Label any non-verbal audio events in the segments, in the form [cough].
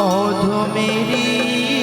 অধমেরী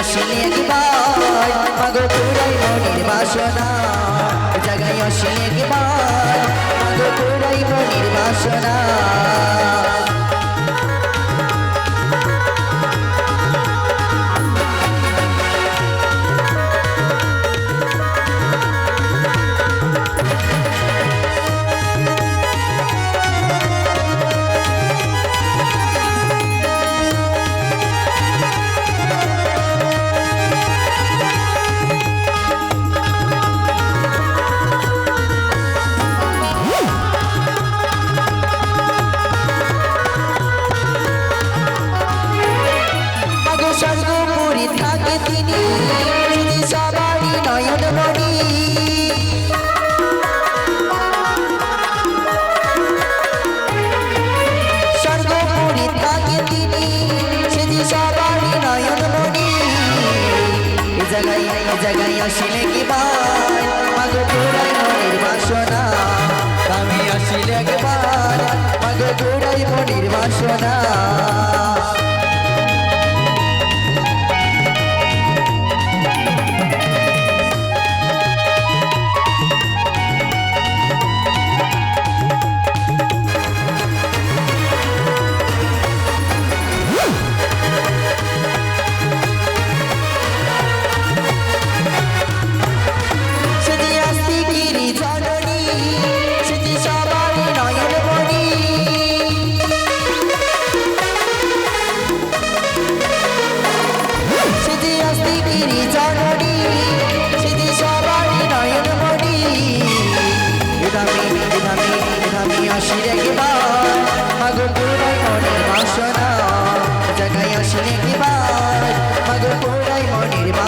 আসলে একবার মাগো পুরাই মনির বাসনা। জাগাই আসলে একবার মনির বাসনা। প্রাণীর বাসনা।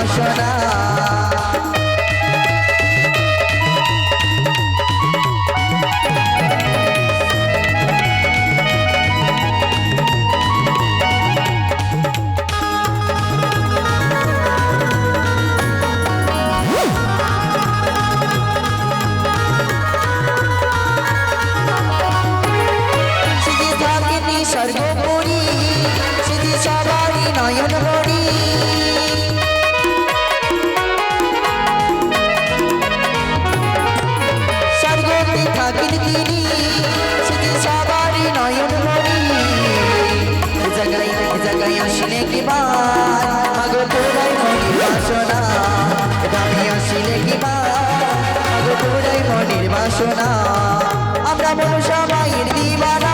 Shana. আমরা মনুষ্য মায়ের দিবানা।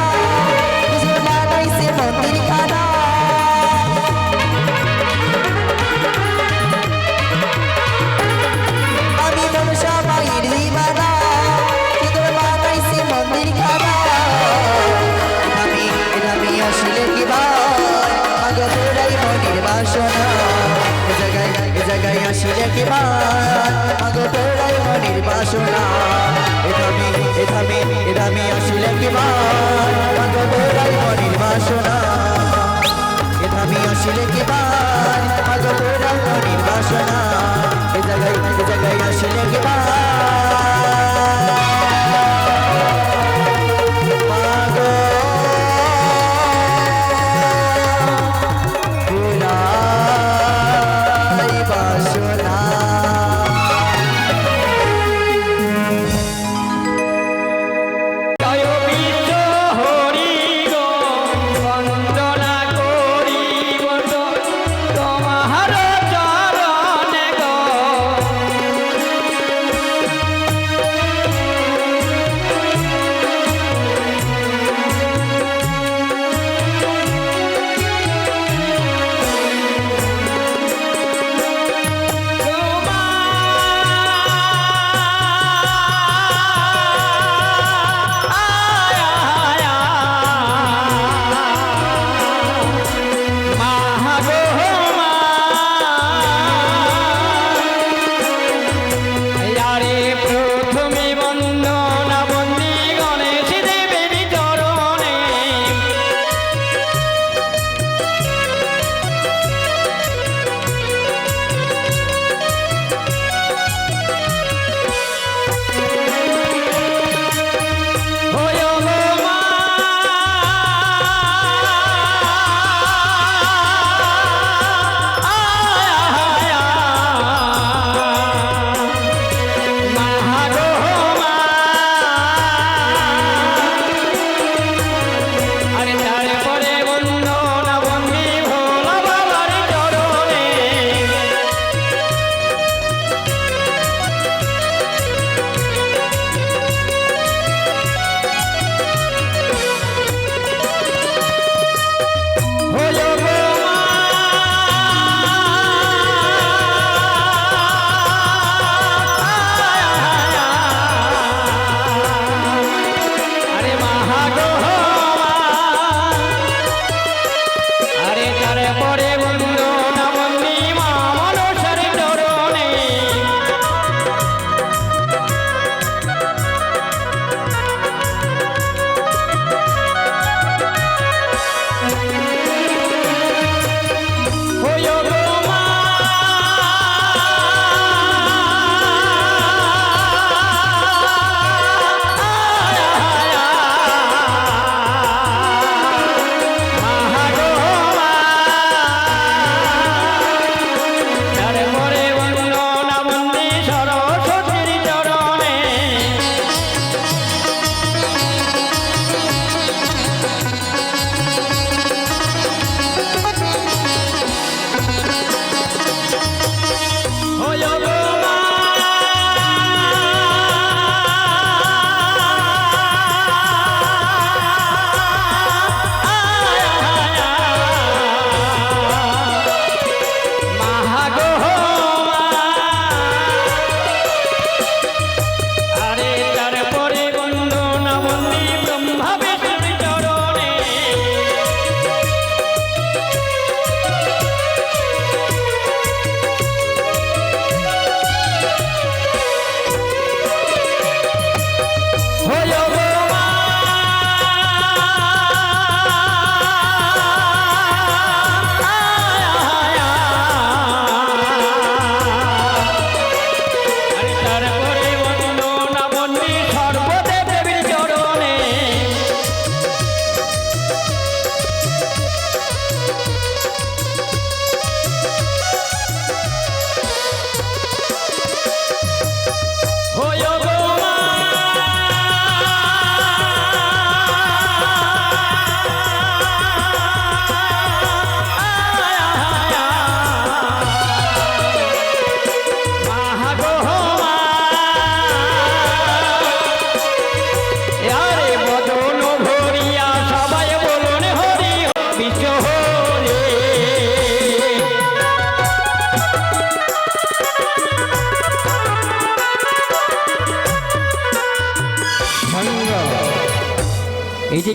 Oh,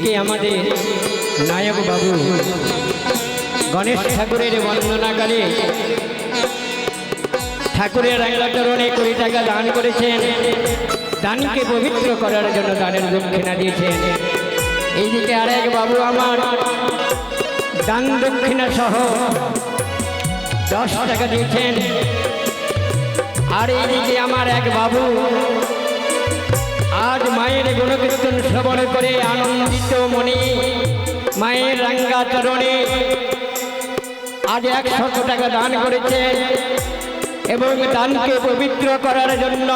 এইদিকে আমাদের নায়ক বাবু গণেশ ঠাকুরের বন্দনাকালে ঠাকুরের চরণে কুড়ি টাকা দান করেছেন। দানকে পবিত্র করার জন্য দানের দক্ষিণা দিয়েছেন। এইদিকে আরেক বাবু আমার, দান দক্ষিণা সহ দশ টাকা দিয়েছেন। আর এইদিকে আমার এক বাবু, আজ মায়ের গুণকীর্তন শ্রবণ করে আনন্দিত মনে, মায়ের রাঙ্গা চরণে আজ একশত টাকা দান করেছেন এবং দানকে পবিত্র করার জন্য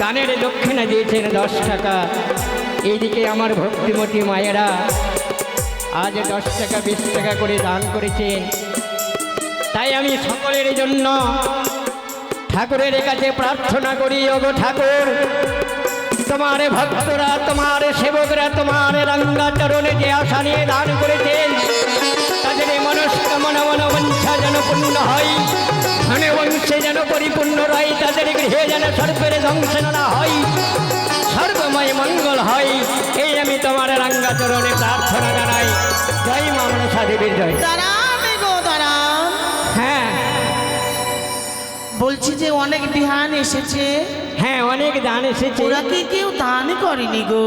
দানের দক্ষিণা দিয়েছেন দশ টাকা। এইদিকে আমার ভক্তিমতী মায়েরা আজ দশ টাকা, বিশ টাকা করে দান করেছেন। তাই আমি সকলের জন্য ঠাকুরের কাছে প্রার্থনা করি, ওগো ঠাকুর। তোমার ভক্তরা তোমার সেবকরা তোমার রাঙ্গা চরণে যে আশা নিয়ে দান করেছেন তাদের মনস্কামনা মনোবঞ্ছা যেন পূর্ণ হয় ধনে বংশে যেন পরিপূর্ণ হয় তাদের গৃহে যেন সর্বের ধ্বংস না হয় সর্বময় মঙ্গল হয় এই আমি তোমার রাঙ্গা চরণে প্রার্থনা জানাই। জয় মা মনসা দেবীর জয়। হ্যাঁ। বলছি যে অনেক বিহান এসেছে। হ্যাঁ অনেক দান এসেছে। ওরা কি কেউ দান করেনি গো?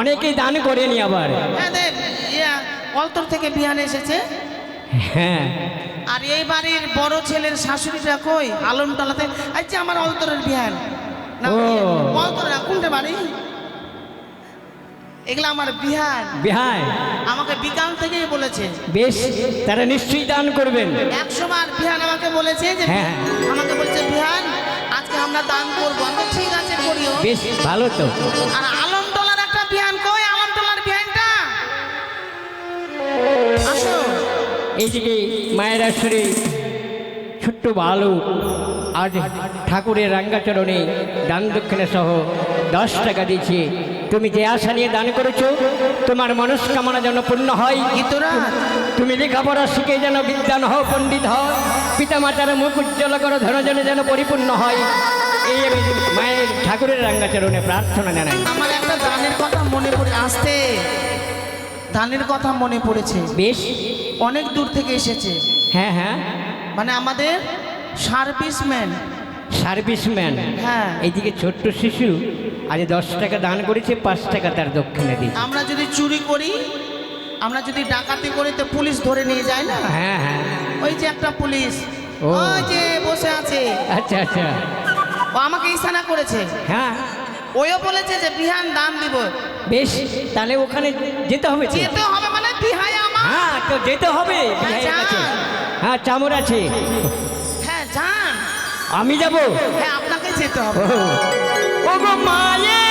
অনেকেই দান করেনি আবার। হ্যাঁ ইয়া, অলতর থেকে বিহান এসেছে। হ্যাঁ। আর এই বাড়ির বড় ছেলের শাশুড়িটা কই? আলমতলাতে। আচ্ছা আমার অলতরের বিহান। না কোনটা বাড়ি? এগুলা আমার বিহান। বিহায় আমাকে বিকাল থেকেই বলেছে। বেশ তারা নিশ্চয়ই দান করবেন। বার বিহান আমাকে বলেছে যে হ্যাঁ। আমাকে বলছে বিহান আমরা দান করব। আমি ঠিক আছে করিও। বেশ ভালো তো। আর আলমতলার একটা বিহান কই আলমতলার বিহানটা আসো। এইদিকে মায়ের আসরে ছোট্ট বালু আজ ঠাকুরের রাঙ্গাচরণে দান দক্ষিণা সহ দশ টাকা দিয়েছে। তুমি যে আশা নিয়ে দান করেছ তোমার মনস্কামনা যেন পূর্ণ হয়। তুমি লেখাপড়া শিখে যেন বিদ্যান হও পণ্ডিত হও। পিতা মাতার মুখ উজ্জ্বল করো ধনজনে যেন পরিপূর্ণ হয়। এই আমি মায়ের ঠাকুরের রাঙ্গাচরণে প্রার্থনা জানাই। আমার একটা দানের কথা মনে পড়ে আসতে। দানের কথা মনে পড়েছে। বেশ। অনেক দূর থেকে এসেছে। হ্যাঁ হ্যাঁ। মানে আমাদের সার্ভিসম্যান। সার্ভিসম্যান? হ্যাঁ। এইদিকে ছোট্ট শিশু আজ দশ টাকা দান করেছে পাঁচ টাকা তার দক্ষিণে দিই আমরা যদি চুরি করি আমরা যদি ডাকাতি করি তো পুলিশ ধরে নিয়ে যায় না? হ্যাঁ হ্যাঁ। ওই যে একটা পুলিশ। ওই যে বসে আছে। আচ্ছা আচ্ছা। ও আমাকে ইশারা করেছে। হ্যাঁ। ওইও বলেছে যে বিহান দান দিব। বেশ তাহলে ওখানে যেতে হবে যেতে হবে মানে বিহাই আমার। হ্যাঁ তো যেতে হবে। কাছে। হ্যাঁ চামর আছে। হ্যাঁ যান। আমি যাব? হ্যাঁ আপনাকে যেতে হবে। ও। গো মায়ের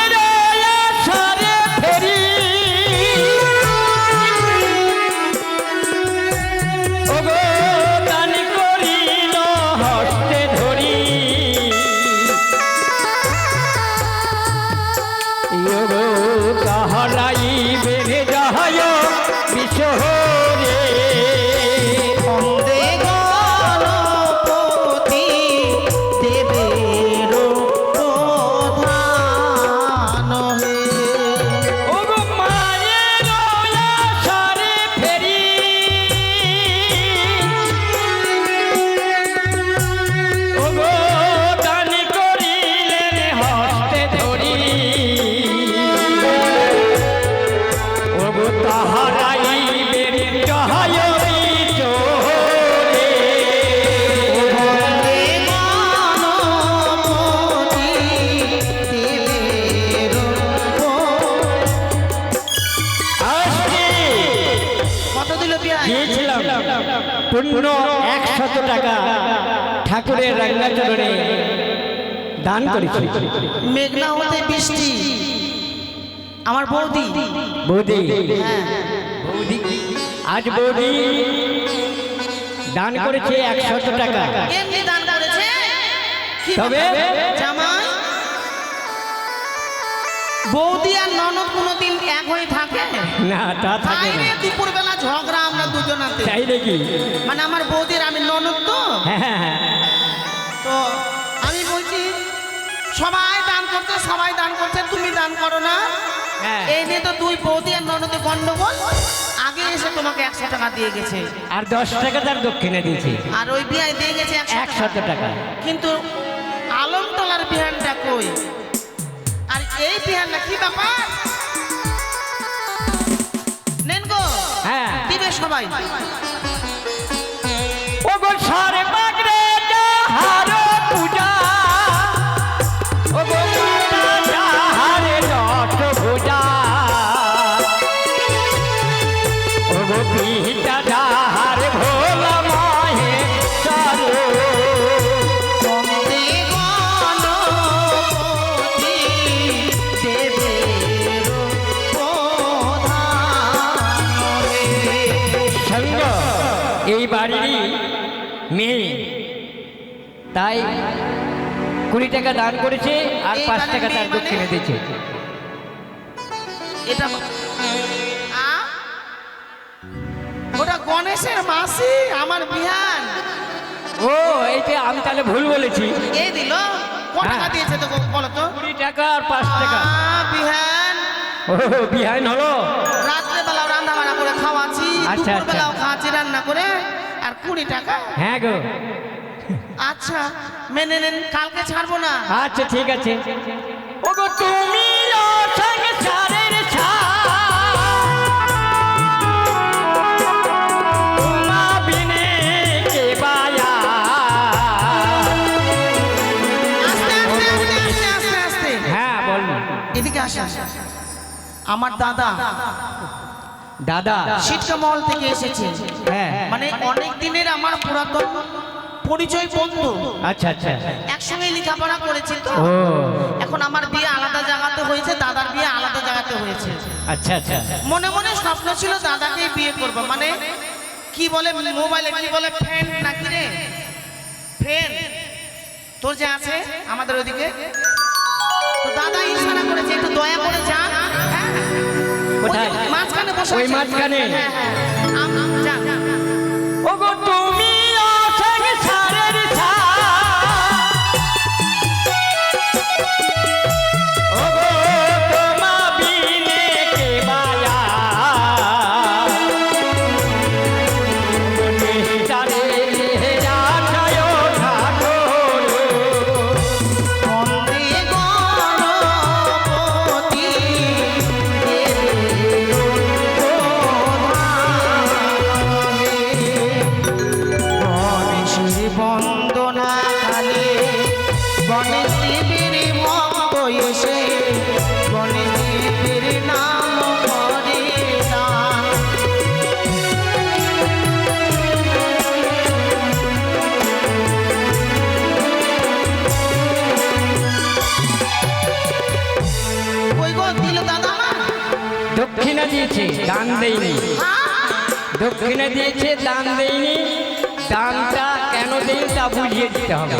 মেঘনা হতে বৃষ্টি। আমার বৌদি। বৌদি। হ্যাঁ। বৌদি আজ বৌদি দান করেছে একশত টাকা। এমনি দান করেছে? তবে জামাই। বৌদি আর ননদ কোনোদিন এক হয়ে থাকে? না তা থাকে না। রে দুপুর বেলা ঝগড়া আমরা দুজনাতে। তাই নাকি? মানে আমার বৌদির আমি ননদ তো? হ্যাঁ হ্যাঁ হ্যাঁ। তো সবাই দান করছে সবাই দান করছে তুমি দান করো না। হ্যাঁ। এই নিয়ে তো দুই বৌদি আর ননদে গন্ডগোল। আগে এসে তোমাকে একশো টাকা দিয়ে গেছে। আর দশ টাকা তার দক্ষিণে দিয়েছি। আর ওই বিয়ায় দিয়ে গেছে একশো টাকা। কিন্তু আলমতলার বিহানটা কই? আর এই বিহানটা কি ব্যাপার? নেন গো। হ্যাঁ। দিবে সবাই। ও গো সারে কুড়ি টাকা দান করেছে আর পাঁচ টাকা তার মানে? দক্ষিণে দিয়েছে। এটা ওটা গণেশের মাসি আমার বিহান। ও এইটা আমি তাহলে ভুল বলেছি। এই দিল? ক টাকা হ্যাঁ। দিয়েছে তো বলো তো? কুড়ি টাকা আর পাঁচ টাকা। বিহান। ও বিহাইন হলো? রাত্রে রান্না বান্না করে খাওয়াচ্ছি আচ্ছা, দুপুর আচ্ছা। বেলাও খাওয়াচ্ছি রান্না করে আর কুড়ি টাকা? হ্যাঁ গো। আচ্ছা মেনে নেন কালকে ছাড়বো না। আচ্ছা ঠিক আছে। তুমি সংসারের হ্যাঁ বল। এদিকে আসা আমার দাদা দাদা। সিটকা মহল থেকে এসেছে। হ্যাঁ। মানে অনেক দিনের আমার পুরাতন পরিচয় বন্ধু। আচ্ছা আচ্ছা। একসঙ্গে লেখাপড়া করেছি তো। এখন আমার বিয়ে আলাদা জায়গাতে হয়েছে দাদার বিয়ে আলাদা জায়গাতে হয়েছে। আচ্ছা আচ্ছা। মনে মনে স্বপ্ন ছিল দাদাকে বিয়ে করব। মানে কি বলে মোবাইলে কি বলে ফ্রেন্ড নাকি রে? ফ্রেন্ড। তোর যে আছে আমাদের ওইদিকে তো দাদা ইশারা করেছে একটু দয়া করে যান। হ্যাঁ? ওই মাঝখানে বসে ওই। মাঝখানে? হ্যাঁ হ্যাঁ। বন্দনা কালে গণেশ দেবের ভক্ত এসে গণেশ দেবের নাম করে আমার দক্ষিণা দিয়েছে দান দেয়নি। দক্ষিণা দিয়েছে দান দেয়নি। দানটা কেন দেয় তা বুঝিয়ে দিতে হবে।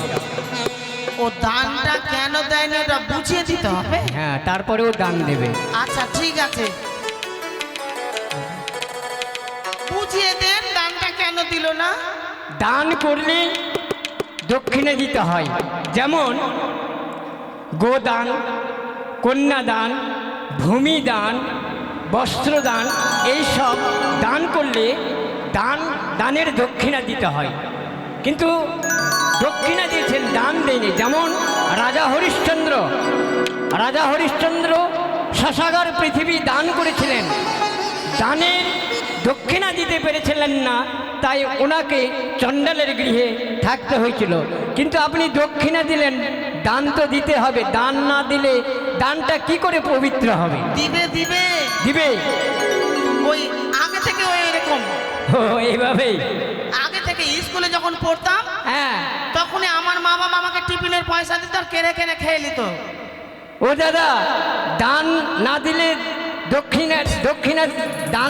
ও দানটা কেন দেয়নি ওটা বুঝিয়ে দিতে হবে? হ্যাঁ তারপরেও দান দেবে। আচ্ছা ঠিক আছে। বুঝিয়ে দেন দানটা কেন দিল না? দান করলে দক্ষিণে দিতে হয়। যেমন গোদান কন্যাদান ভূমিদান বস্ত্রদান এইসব দান করলে দান দানের দক্ষিণা দিতে হয়। কিন্তু দক্ষিণা দিয়েছেন দান দেয়নি। যেমন রাজা হরিশ্চন্দ্র। রাজা হরিশ্চন্দ্র শশাগার পৃথিবী দান করেছিলেন। দানের দক্ষিণা দিতে পেরেছিলেন না তাই ওনাকে চণ্ডালের গৃহে থাকতে হয়েছিল। কিন্তু আপনি দক্ষিণা দিলেন দান তো দিতে হবে। দান না দিলে দানটা কি করে পবিত্র হবে? দিবে দিবে। দিবে। ওই আগে থেকে ওই এরকম। ও [laughs] এইভাবেই। আগে থেকে স্কুলে যখন পড়তাম হ্যাঁ। তখনই আমার মা বাবা আমাকে টিফিনের পয়সা দিত আর কেড়ে কেড়ে খেয়ে নিত। ও দাদা দান না দিলে দক্ষিণা দক্ষিণে দান